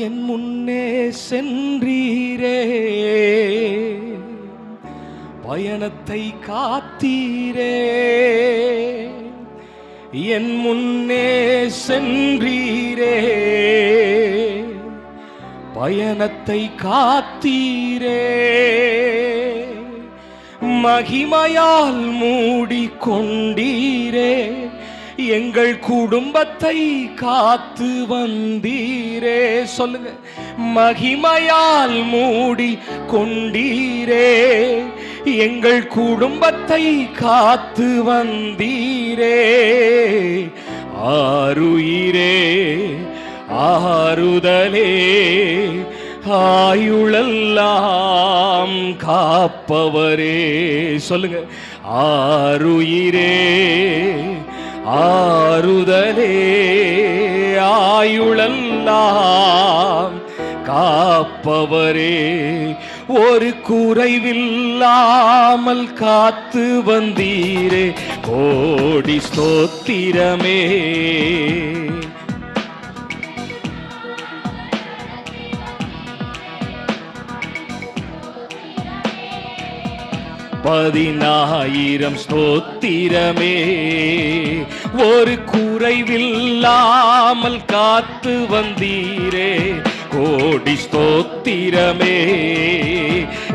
என் முன்னே சென்றீரே. பயணத்தை காத்தீரே. என் முன்னே சென்றீரே. பயணத்தை காத்தீரே. மகிமையால் மூடிக்கொண்டீரே. எங்கள் குடும்பத்தை காத்து வந்தீரே. சொல்லுங்க. மகிமையால் மூடி கொண்டீரே. எங்கள் குடும்பத்தை காத்து வந்தீரே. ஆருயிரே ஆறுதலே ஆயுளெல்லாம் காப்பவரே. சொல்லுங்க. ஆருயிரே ஆறுதலே ஆயுளெல்லாம் காப்பவரே ஒரு குறைவில்லாமல் காத்து வந்தீரே. கோடி ஸ்தோத்திரமே. பதினாயிரம் ஸ்தோத்திரமே. ஒரு குறைவில்லாமல் காத்து வந்தீரே. கோடி ஸ்தோத்திரமே.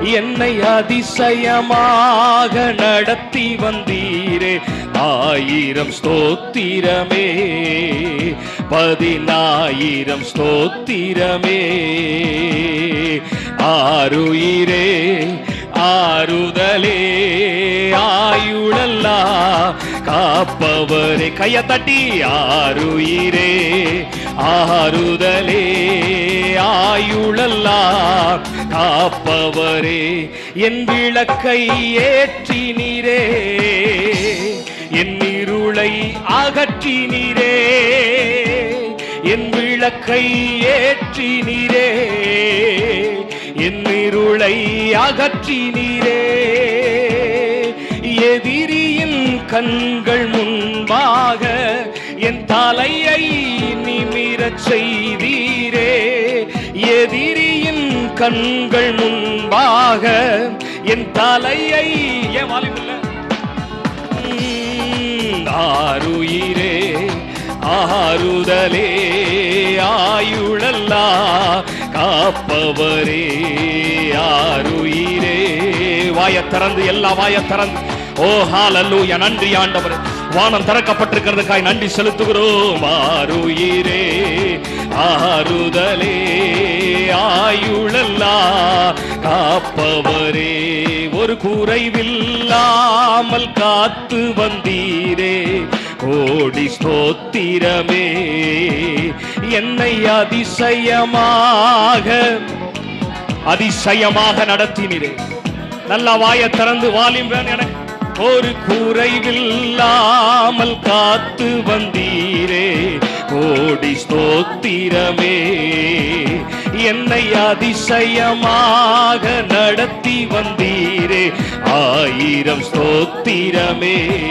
என்னை அதிசயமாக நடத்தி வந்தீரே. ஆயிரம் ஸ்தோத்திரமே. பதினாயிரம் ஸ்தோத்திரமே. ஆறுயிரே ஆறுதலே ஆயுளல்லா காப்பவரே கைய தட்டி ஆறுயிரே. ஆறுதலே ஆயுளல்லா காப்பவரே என் விளக்கை ஏற்றினீரே. என் இருளை அகற்றினீரே. என் விளக்கை ஏற்றினீரே. என்னிருளை இருளை அகற்றினீரே. எதிரியின் கண்கள் முன்பாக என் தலையை நிமிரச் செய்தீரே எதிரியின் கண்கள் முன்பாக என் தலையை ஆறுயிரே ஆறுதலே ஆயுளல்லா காப்பவரே ஆருயிரே. வாய திறந்து எல்லா வாய திறந்து. ஓ ஹாலல்லூயா நன்றி ஆண்டவர். வானம் திறக்கப்பட்டிருக்கிறதுக்காய் நன்றி செலுத்துகிறோம். ஆருயிரே ஆறுதலே ஆயுளல்லா. காப்பவரே ஒரு குறைவில்லாமல் காத்து வந்தீரே. கோடி ஸ்தோத்திரமே. என்னை அதிசயமாக அதிசயமாக நடத்தினீரே. நல்ல வாய திறந்து வாலிம் எனக்கு ஒரு குறைவில்லாமல் காத்து வந்தீரே. கோடி ஸ்தோத்திரமே. என்னை அதிசயமாக நடத்தி வந்தீரே. ஆயிரம் ஸ்தோத்திரமே.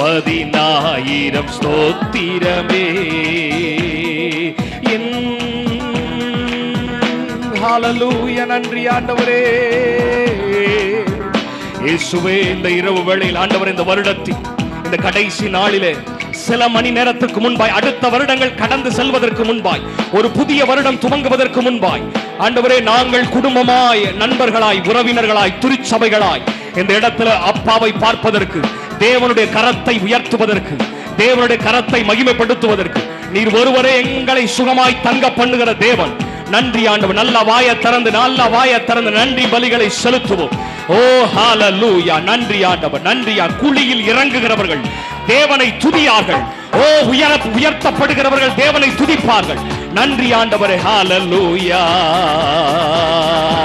பதினாயிரம் ஸ்தோத்திரமே. என் நன்றி ஆண்டவரே. இயேசுவே இந்த இரவு வேளையில் ஆண்டவர் இந்த வருடத்தின் இந்த கடைசி நாளிலே சில மணி நேரத்துக்கு முன்பாய் அடுத்த வருடங்கள் கடந்து செல்வதற்கு முன்பாய் ஒரு புதிய வருடம் துவங்குவதற்கு முன்பாய் ஆண்டவரே நாங்கள் குடும்பமாய் நண்பர்களாய் உறவினர்களாய் துரிச்சபைகளாய் இந்த இடத்துல அப்பாவை பார்ப்பதற்கு தேவனுடைய கரத்தை உயர்த்துவதற்கு தேவனுடைய கரத்தை மகிமைப்படுத்துவதற்கு நீர் ஒருவரே எங்களை சுகமாய் தங்க பண்ணுகிற தேவன். நன்றி ஆண்டவர். நல்ல வாய திறந்து நல்ல வாய திறந்து நன்றி பலிகளை செலுத்துவோம். ஓ ஹாலலூயா நன்றி ஆண்டவர். நன்றியா குழியில் இறங்குகிறவர்கள் தேவனை துதியார்கள். ஓ உயர உயர்த்தப்படுகிறவர்கள் தேவனை துதிப்பார்கள். நன்றி ஆண்டவரே. ஹாலலூயா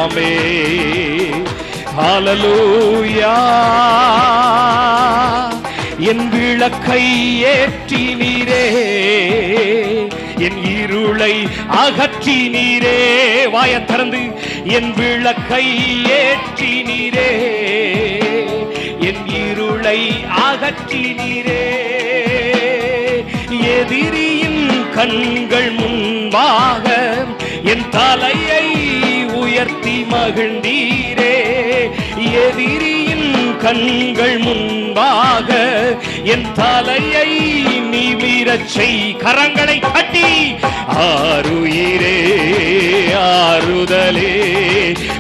ஆமென். ஹாலலூயா என் விளக்கை ஏற்றினீரே என் இருளை அகற்றினீரே வாய திறந்து என் விளக்கை ஏற்றினீரே என் இருளை அகற்றினீரே. எதிரியின் கண்கள் முன்பாக என் தலையை உயர்த்தி மகிழ்ந்தீரே. எதிரியின் கண்கள் முன்பாக என் தலையை நிமிரச் செய். கரங்களை கட்டி ஆறுயிரே ஆறுதலே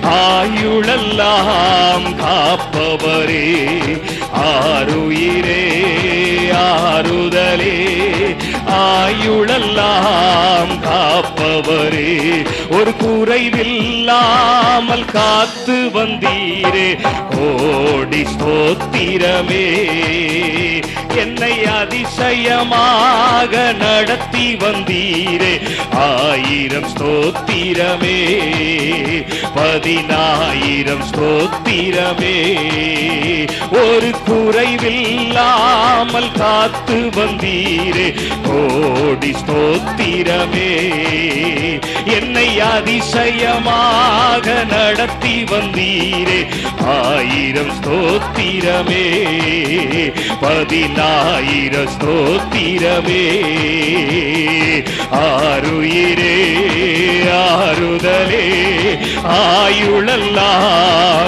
ஆயுளெல்லாம் காப்பவரே. ஆறுயிரே ஆறுதலே ஆயுளெல்லாம் காப்பவரே. ஒரு குறைவில்லாமல் காத்து வந்தீரே. கோடி ஸ்தோத்திரமே. என்னை அதிசயமாக நடத்தி வந்தீரே. ஆயிரம் ஸ்தோத்திரமே பதினாயிரம் ஸ்தோத்திரமே. ஒரு குறைவில்லாமல் காத்து வந்தீரே. கோடி ஸ்தோத்திரமே என்னை அதிசயமாக நடத்தி வந்தீரே. ஆயிரம் ஸ்தோத்திரமே பதினா ஆயிர ஸ்தோத்திரமே. ஆருயிரே ஆறுதலே. ஆயுளல்லா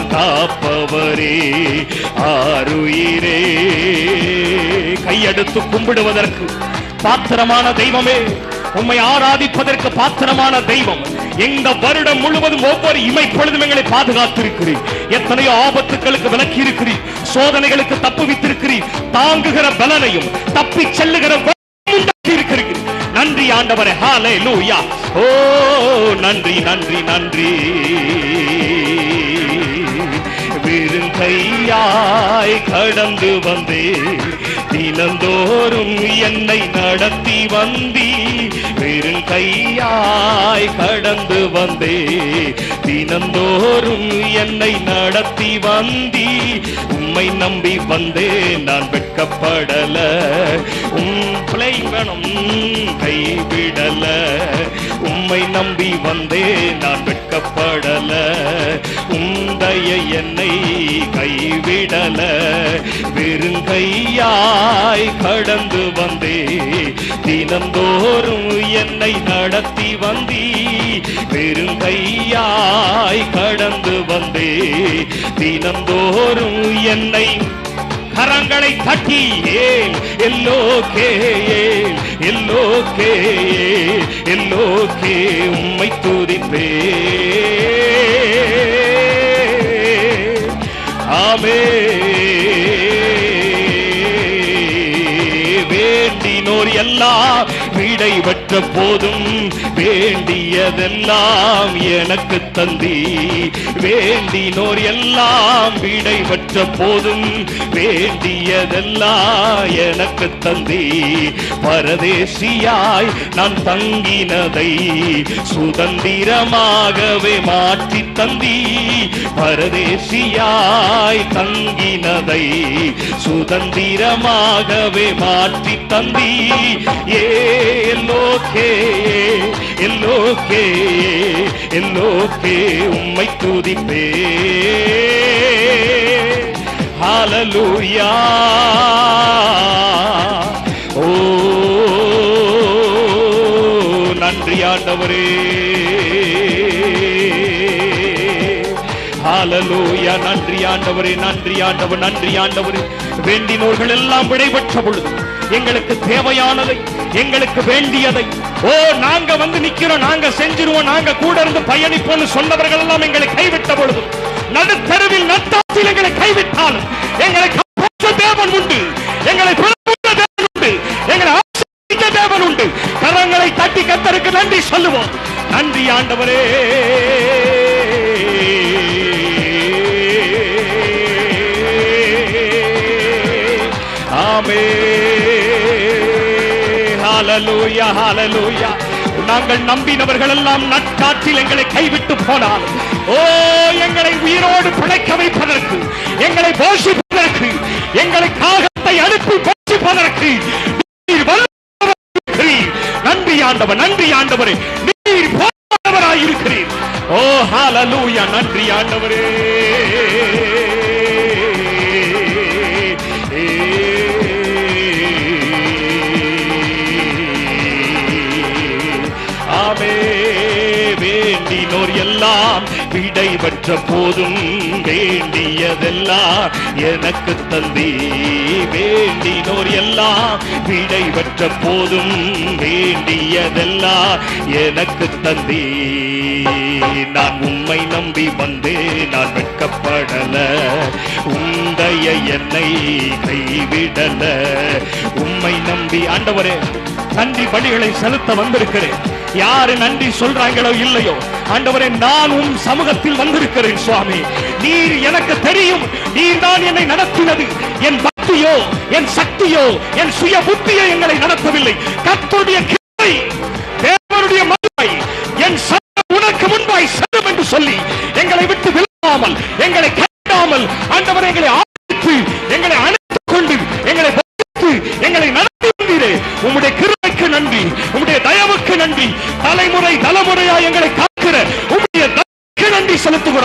காப்பவரே. ஆருயிரே. கையெடுத்து கும்பிடுவதற்கு பாத்திரமான தெய்வமே. உம்மை ஆராதிப்பதற்கு பாத்திரமான தெய்வம். இந்த வருடம் முழுவதும் ஒவ்வொரு இமைப்பொழுதும் எங்களை பாதுகாத்திருக்கிறீர் எத்தனையோ ஆபத்துக்களுக்கு விலக்கி இருக்கிறீர் சோதனைகளுக்கு தப்புவித்திருக்கிறீர் தாங்குகிற பலனையும் தப்பி செல்லுகிற இருக்கிறீர் நன்றி ஆண்டவரே. ஹாலே லூயா ஓ நன்றி நன்றி நன்றி. விருந்தையாய் கடந்து வந்தே தினந்தோறும் என்னை நடத்தி வந்தி வெறுங்கையாய் கடந்து வந்தே தினந்தோறும் என்னை நடத்தி வந்தி உம்மை நம்பி வந்தே நான் வெட்கப்படல. உம் பிள்ளை வேணும் கைவிடல. உம்மை நம்பி வந்தே நான் வெட்க வெட்கப்படல உந்தைய என்னை கைவிடல. வெறுங்கையாய் கடந்து வந்தே. தினந்தோறும் என்னை நடத்தி வந்தீ. பெருங்கையாய் கடந்து வந்தே. தினந்தோறும் என்னை கரங்களை தட்டி ஏல் எல்லோகே ஏல் எல்லோகே எல்லோகே உம்மை துதிப்பே ஆமே வேண்டினோர் எல்லாம் விடை போதும் வேண்டியதெல்லாம் எனக்கு தந்தி. வேண்டினோர் எல்லாம் விடை போதும் வேண்டியதெல்லாம் எனக்கு தந்தி. பரதேசியாய் நான் தங்கினதை சுதந்திரமாகவே மாற்றி தந்தி. பரதேசியாய் தங்கினதை சுதந்திரமாகவே மாற்றி தந்தி. ஏ எல்லோக்கே எல்லோக்கே எல்லோக்கே உம்மை துதிப்பே. ஹாலலூயா ஓ நன்றி ஆண்டவரே. ஹalleluya. நன்றி ஆண்டவரே நன்றி ஆண்டவர் நன்றி ஆண்டவரே. வேண்டினோர்கள் எல்லாம் விடைபெற்ற பொழுது எங்களுக்கு தேவையானதை எங்களுக்கு வேண்டியதை. ஓ நாங்க வந்து நிக்கிறோம் நாங்க செஞ்சிருவோம் நாங்க கூட இருந்து பயணிப்போம்னு சொன்னவர்கள் எல்லாம் எங்களை கைவிட்ட பொழுது நடுத்தருவில் நட்டாத்தில் எங்களை கைவிட்டாலும் எங்களை தேவன் உண்டு எங்களை தேவன் உண்டு எங்களை தேவன் உண்டு. கரங்களை தட்டி கத்தருக்கு நன்றி சொல்லுவோம். நன்றி ஆண்டவரே. ஆமே ஹாலலூயா ஹாலலூயா நாங்கள் நம்பினவர்கள் எல்லாம் நட்காற்றில் எங்களை கைவிட்டு போனால் ஓ எங்களை உயிரோடு பிழைக்க வைப்பதற்கு எங்களை போஷிப்பதற்கு எங்களை காகத்தை அனுப்பி போஷிப்பதற்கு நன்றி ஆண்டவர் நன்றி ஆண்டவரே. நீர் போனவராயிருக்கிறீர் ஓ ஹாலலூயா நன்றி ஆண்டவரே. பெற்ற போதும் வேண்டியதெல்லாம் எனக்கு தந்தி. வேண்டினோர் எல்லாம் விடை பெற்ற போதும் வேண்டியதெல்லாம் எனக்கு தந்தி. நான் உம்மை நம்பி வந்து நான் வெட்கப்படல. உந்தைய என்னை கைவிடல. உம்மை நம்பி ஆண்டவரே நன்றி பணிகளை செலுத்த வந்திருக்கிறேன். யாரு நன்றி சொல்றாங்களோ இல்லையோ? ஆண்டவரே நான் உம் சமூகத்தில் வந்திருக்கிறேன் சுவாமி. நீர் எனக்கு தெரியும். நீர் தான் என்னை நடத்தினது. என் பக்தியோ என் சக்தியோ என் சுய புத்தியோ எங்களை நடத்தவில்லை. கத்தருடைய கிளை தேவனுடைய மகிமை என் சமூகம் உனக்கு முன்பாய் செல்லும் என்று சொல்லி எங்களை விட்டு விலகாமல் எங்களை கைவிடாமல் ஆண்டவர் எங்களை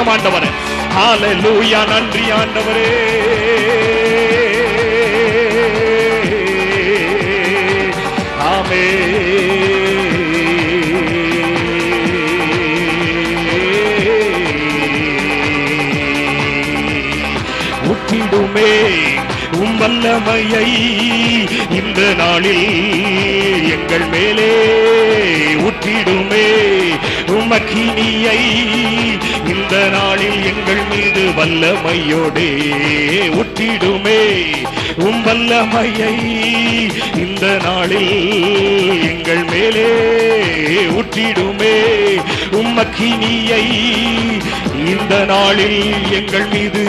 நன்றி ஆண்டவரே. ஹalleluya. நன்றி ஆண்டவரே. வல்லமையை இந்த நாளில் எங்கள் மேலே உற்றிடுமே உமக்கினியை இந்த நாளில் எங்கள் மீது வல்லமையோடே உற்றிடுமே உம் வல்லமையை இந்த நாளில் எங்கள் மேலே உற்றிடுமே உம்மக்கினியை இந்த நாளில் எங்கள் மீது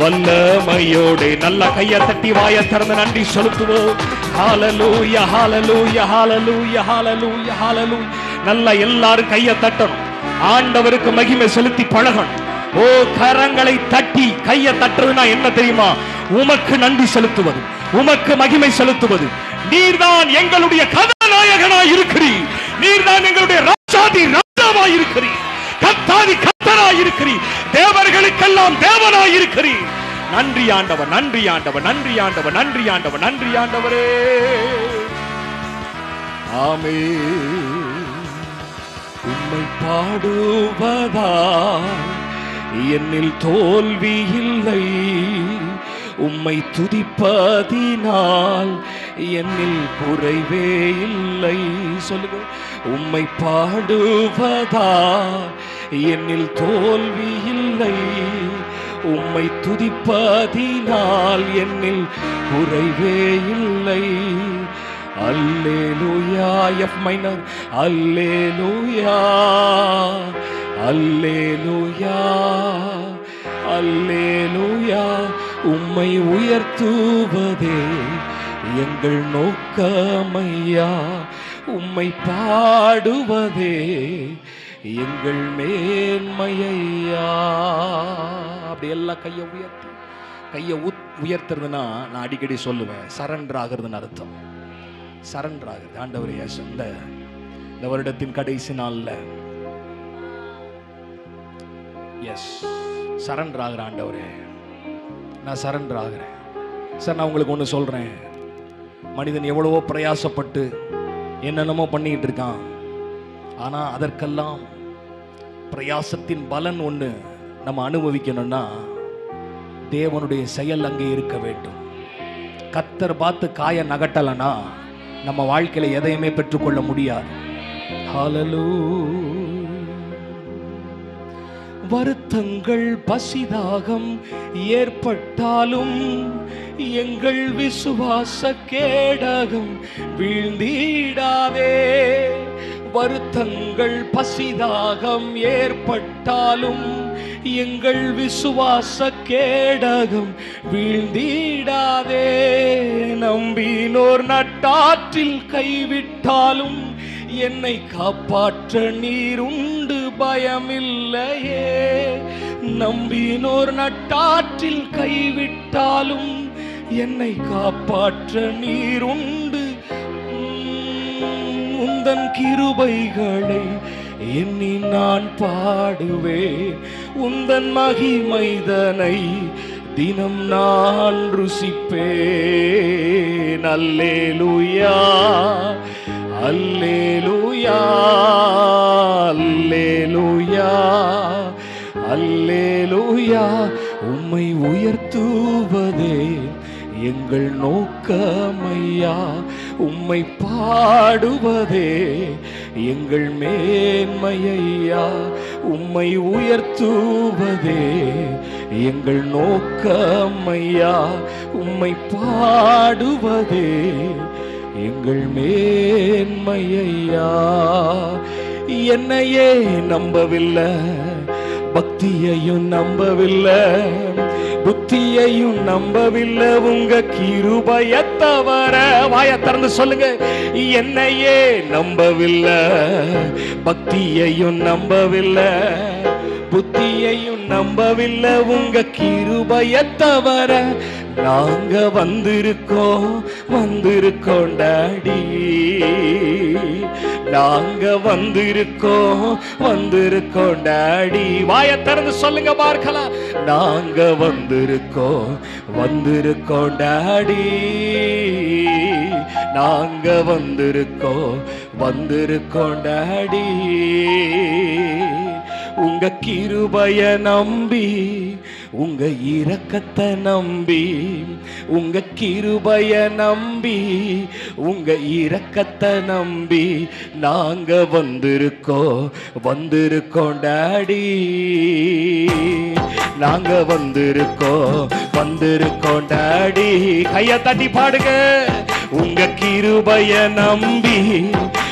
வல்லமையோடு நல்ல கைய தட்டி வாய திறந்து நன்றி செலுத்துவோம். ஹalleluya ஹalleluya ஹalleluya ஹalleluya ஹalleluya நல்ல எல்லாரும் கைய தட்டணும். ஆண்டவருக்கு மகிமை செலுத்தி பழகணும். ஓ கரங்களை தட்டி கைய தட்டுறதுனா என்ன தெரியுமா? உமக்கு நன்றி செலுத்துவது. உமக்கு மகிமை செலுத்துவது. நீர்தான் எங்களுடைய கதாநாயகனாய் இருக்கிறீர் நீர்தான் எங்களுடைய ராஜாதி ராஜாவாய் இருக்கிறீர் கத்தாதி கத்த இருக்கிறீர் தேவர்களுக்கெல்லாம் தேவனாய் இருக்கிறீர் நன்றி ஆண்டவர் நன்றி ஆண்டவர் நன்றி ஆண்டவர் நன்றி ஆண்டவர் நன்றி ஆண்டவரே. ஆமே உம்மை பாடுவதா? என்னில் தோல்வி இல்லை. உம்மை துதிப்பதினால் என்னில் குறைவே இல்லை. சொல்லுங்கள். உம்மை பாடுவதா? என்னில் தோல்வி இல்லை. உம்மை துதிப்பதினால் என்னில் குறைவே இல்லை. அல்லேலூயா எஃப் மைனர் அல்லேலூயா அல்லேலூயா அல்லேலூயா. உம்மை உயர்த்துவதே எங்கள் நோக்கமையா? உம்மை பாடுவதே எங்கள் மேன்மையா அப்படி எல்லாம் கையை உயர்த்தி கையை உத் உயர்த்துறதுன்னா நான் அடிக்கடி சொல்லுவேன். சரண்டர் ஆகிறதுன்னு அர்த்தம். சரண்டர் ஆகுது ஆண்டவர் இயேசு இந்த இந்த வருடத்தின் கடைசி நாளில். எஸ் சரண்டர் ஆகிற ஆண்டவரே. நான் சரண்டர் ஆகிறேன். சார் நான் உங்களுக்கு ஒன்று சொல்கிறேன் மனிதன் எவ்வளவோ பிரயாசப்பட்டு என்னென்னமோ பண்ணிக்கிட்டு இருக்கான். ஆனால் அதற்கெல்லாம் பிரயாசத்தின் பலன் ஒன்று நம்ம அனுபவிக்கணும்னா தேவனுடைய செயல் அங்கே இருக்க வேண்டும். கத்தர் பார்த்து காய நகட்டலைன்னா நம்ம வாழ்க்கையில் எதையுமே பெற்றுக்கொள்ள முடியாது. Hallelujah. வருத்தங்கள் பசிதாகம் ஏற்பட்டாலும் எங்கள் விசுவாச கேடகம் வீழ்ந்தீடாதே. வருத்தங்கள் பசிதாகம் ஏற்பட்டாலும் எங்கள் விசுவாச கேடகம் வீழ்ந்தீடாதே. நம்பினோர் நட்டாற்றில் கைவிட்டாலும் என்னை காப்பாற்ற நீருண்டு பயமில்லையே. நம்பினோர் நட்டாற்றில் கைவிட்டாலும் என்னை காப்பாற்ற நீருண்டு. உம், உந்தன் கிருபைகளை எண்ணி நான் பாடுவேன். உந்தன் மகிமைதனை தினம் நான் ருசிப்பேன். அல்லேலூயா. அல்லேலூயா அல்லேலூயா அல்லேலூயா. உம்மை உயர்த்துவதே எங்கள் நோக்கமையா. உம்மை பாடுவதே எங்கள் மேன்மையா உம்மை உயர்த்துவதே எங்கள் நோக்கமையா. உம்மை பாடுவதே எங்கள் மேன்மையா என்னையே நம்பவில்லை பக்தியையும் நம்பவில்லை புத்தியையும் நம்பவில்லை. உங்க கிருபைய தவற வாய திறந்து சொல்லுங்க. என்னையே நம்பவில்லை பக்தியையும் நம்பவில்லை புத்தியையும் நம்பவில்லை. உங்க கிருபைய தவற நாங்க வந்திருக்கோம். வந்திருக்கோம் டாடி நாங்க வந்திருக்கோம். வந்திருக்கோம் டாடி வாய திறந்து சொல்லுங்க பார்க்கலாம் நாங்க வந்திருக்கோம். வந்திருக்கோம் டாடி நாங்க வந்திருக்கோம். வந்திருக்கோம் டாடி உங்க கிருபைய நம்பி உங்க இரக்கத்தை நம்பி உங்க கிருபைய நம்பி உங்க இரக்கத்தை நம்பி நாங்க வந்திருக்கோம் வந்திருக்கோம் டாடி. நாங்க வந்திருக்கோம் வந்திருக்கோம் டாடி. கைய தட்டி பாடுங்க. உங்க கிருபைய நம்பி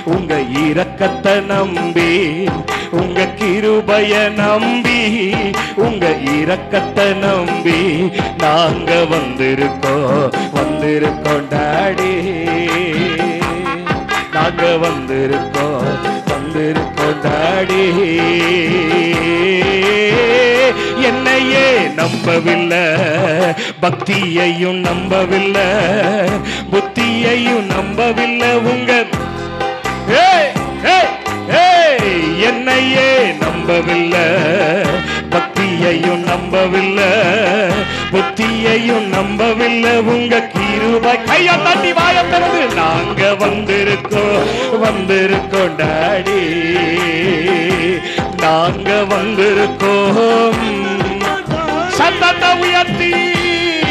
உங்க இரக்கத்தை நம்பி உங்க கிருபைய நம்பி உங்க இரக்கத்தை நம்பி நாங்க வந்திருக்கோம். வந்திருக்கோம் டாடி. நாங்க வந்திருக்கோம் வந்திருக்கோம் டாடி. என்னையே நம்பவில்லை பக்தியையும் நம்பவில்லை புத்தியையும் நம்பவில்லை உங்க என்னையே நம்பவில்லை பக்தியையும் நம்பவில்லை புத்தியையும் நம்பவில்லை உங்க கீருபாய் கைய தட்டி வாய நாங்க வந்திருக்கோம் வந்திருக்கோம் டாடி. நாங்க வந்திருக்கோம். சத்தத்தை உயர்த்தி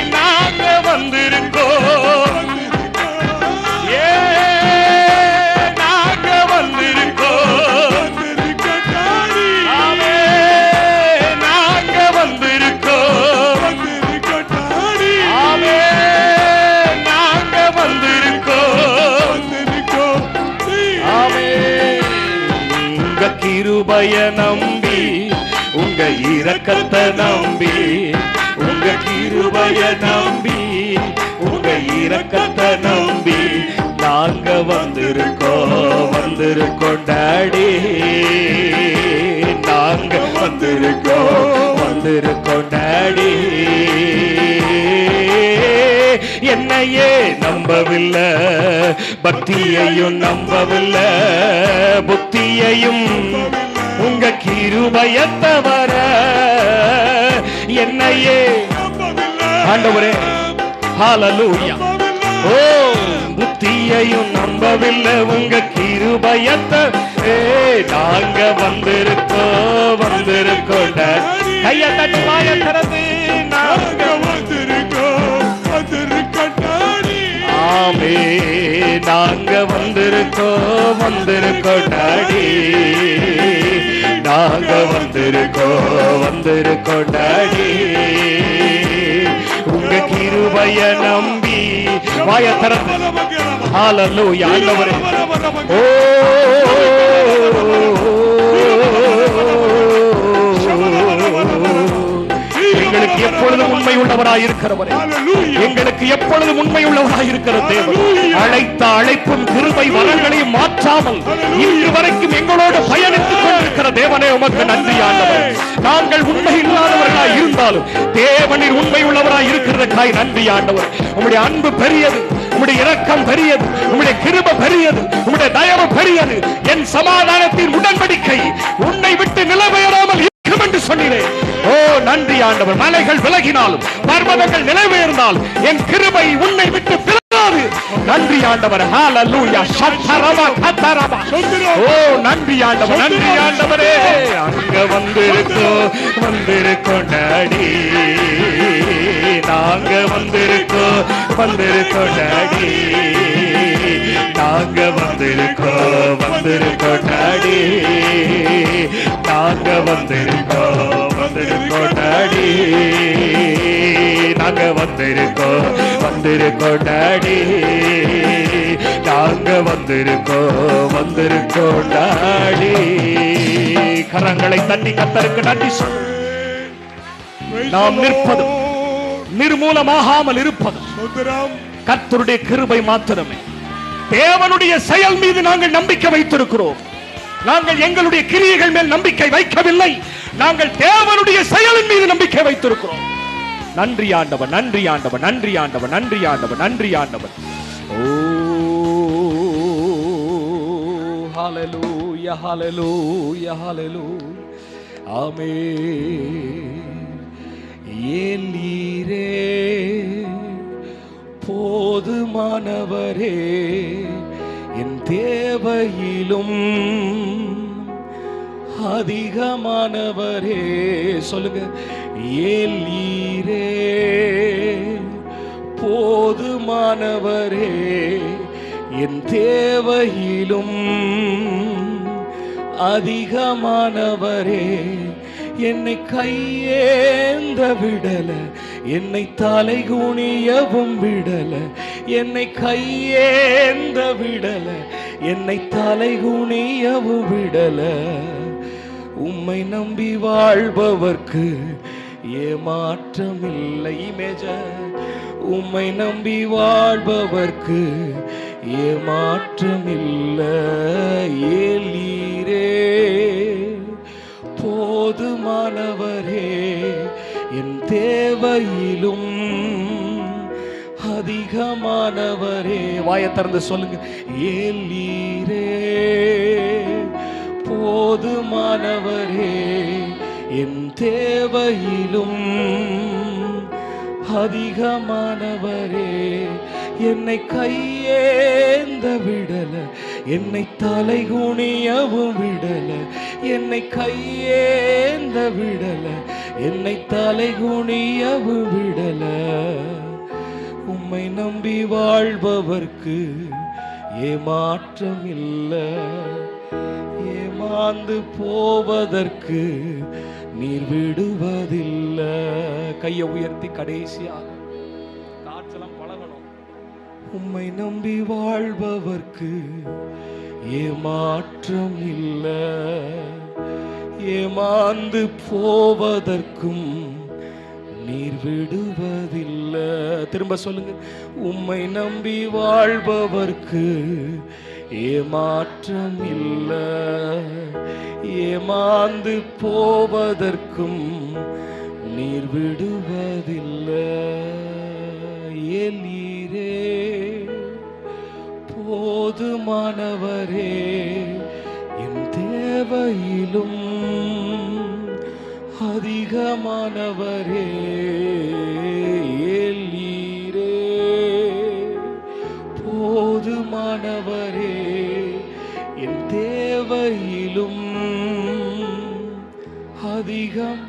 நாங்க வந்திருக்கோம். தாய நம்பி உங்க இரக்கத்தை நம்பி உங்க கிருபைய நம்பி உங்க இரக்கத்தை நம்பி நாங்க வந்திருக்கோம் வந்திருக்கோம் டாடி. நாங்க வந்திருக்கோம் வந்திருக்கோம் டாடி. என்னையே நம்பவில்லை பக்தியையும் நம்பவில்லை புத்தியையும் கிருபைய தவற என்னையே. ஆண்டவரே ஹalleluya. ஓ புத்தியையும் நம்பவில்லை உங்க கிருபையத்த ஏ நாங்க வந்திருக்கோம் வந்திருக்கோம் கைய தட்டி வாய திறந்து நாங்க ஆமே நாங்க வந்திருக்கோம் வந்திருக்கோம் டாடி நாங்க வந்திருக்கோம் வந்திருக்கோம் டாடி உங்க கிருபைய நம்பி வாய திறந்து ஆண்டவரே ஓ உள்ளவராய் இருக்கிறவரே எங்களுக்கு எப்பொழுதும் உண்மை உள்ளவராய் இருக்கிற தேவன் அழைத்த அழைப்பும் கிருபை வரங்களையும் மாற்றாமல் இன்று வரைக்கும் எங்களோடு பயணித்துக் கொண்டிருக்கிற தேவனே உமக்கு நன்றி ஆண்டவர். நாங்கள் உண்மை இல்லாதவர்களாய் இருந்தாலும் தேவனின் உண்மை உள்ளவராய் இருக்கிறதுக்காய் நன்றி ஆண்டவர். உம்முடைய அன்பு பெரியது உம்முடைய இரக்கம் பெரியது உம்முடைய கிருப பெரியது உம்முடைய தயவு பெரியது. என் சமாதானத்தின் உடன்படிக்கை உன்னை விட்டு நிலைபெயராமல் இருக்கும் என்று சொன்னீரே. ஓ நன்றி ஆண்டவர். மலைகள் விலகினாலும் பர்வதங்கள் நிலைபெயர்ந்தால் என் கிருபை உன்னை விட்டு விலகாது. நன்றி ஆண்டவர். ஹalleluya சத்தரமா கத்தரமா ஓ நன்றி ஆண்டவர் நன்றி ஆண்டவரே. அங்க வந்திருக்கோம் வந்திருக்கோம் டாடி. நாங்க வந்திருக்கோம் வந்திருக்கோம் டாடி. நாங்க வந்திருக்கோம் வந்திருக்கோம் டாடி. நாங்க வந்திருக்கோம் வந்திருக்கோம் டாடி. நாங்க வந்திருக்கோம் வந்திருக்கோம் டாடி. நாங்க வந்திருக்கோம் வந்திருக்கோம் டாடி. கரங்களை தட்டி கத்தருக்கு நன்றி சொல். நாம் நிற்பதும் நிர்மூலமாகாமல் இருப்பதும் கர்த்தருடைய கிருபை மாத்திரமே. தேவனுடைய செயல் மீது நாங்கள் நம்பிக்கை வைத்திருக்கிறோம். நாங்கள் எங்களுடைய கிரியைகள் மேல் நம்பிக்கை வைக்கவில்லை. நாங்கள் தேவனுடைய செயலின் மீது நம்பிக்கை வைத்திருக்கிறோம். நன்றி ஆண்டவர் நன்றி ஆண்டவர் நன்றி ஆண்டவர் நன்றி ஆண்டவர் நன்றி ஆண்டவர். ஓ ஹalleluya ஹalleluya ஹalleluya. ஆமென். ஏலீரே போதுமானவரே என் தேவையிலும் அதிகமானவரே. சொல்லுங்க ஏலீரே போதுமானவரே என் தேவையிலும் அதிகமானவரே. என்னை கையே கையேந்த விடல என்னை தலை குனியவும் விடல என்னை கையேந்த விடல என்னை தலை குனியவும் விடல. உம்மை நம்பி வாழ்பவர்க்கு ஏமாற்றம் இல்லை மேஜ. உம்மை நம்பி வாழ்பவர்க்கு ஏமாற்றம் இல்லை ஏலீரே போதுமானவரே என் தேவையிலும் அதிகமானவரே. வாய திறந்து சொல்லுங்க. ஏலீரே போதுமானவரே என் தேவையிலும் அதிகமானவரே. என்னை கையேந்த விடல என்னை தலை குனியவும் விடல என்னை கையேந்த விடல என்னை தலை குனியவும் விடல. உம்மை நம்பி வாழ்பவர்க்கு ஏமாற்றம் இல்லை. ஏமாந்து போவதற்கு நீர் விடுவதில்லை. கையை உயர்த்தி கடைசியாக காற்றெல்லாம் பழகணும். உம்மை நம்பி வாழ்பவர்க்கு ஏமாற்றம் இல்லை. ஏமாந்து போவதற்கும் நீர் விடுவதில்லை. திரும்ப சொல்லுங்க. உம்மை நம்பி வாழ்பவர்க்கு ஏமாற்றம் இல்லை ஏமாந்து போவதற்கும் நீர் விடுவதில்லை. ஏலீரே போதுமானவரே தேவையிலும் அதிகமானவரே ஏலீரே போதுமானவரே என் தேவையிலும் அதிகம்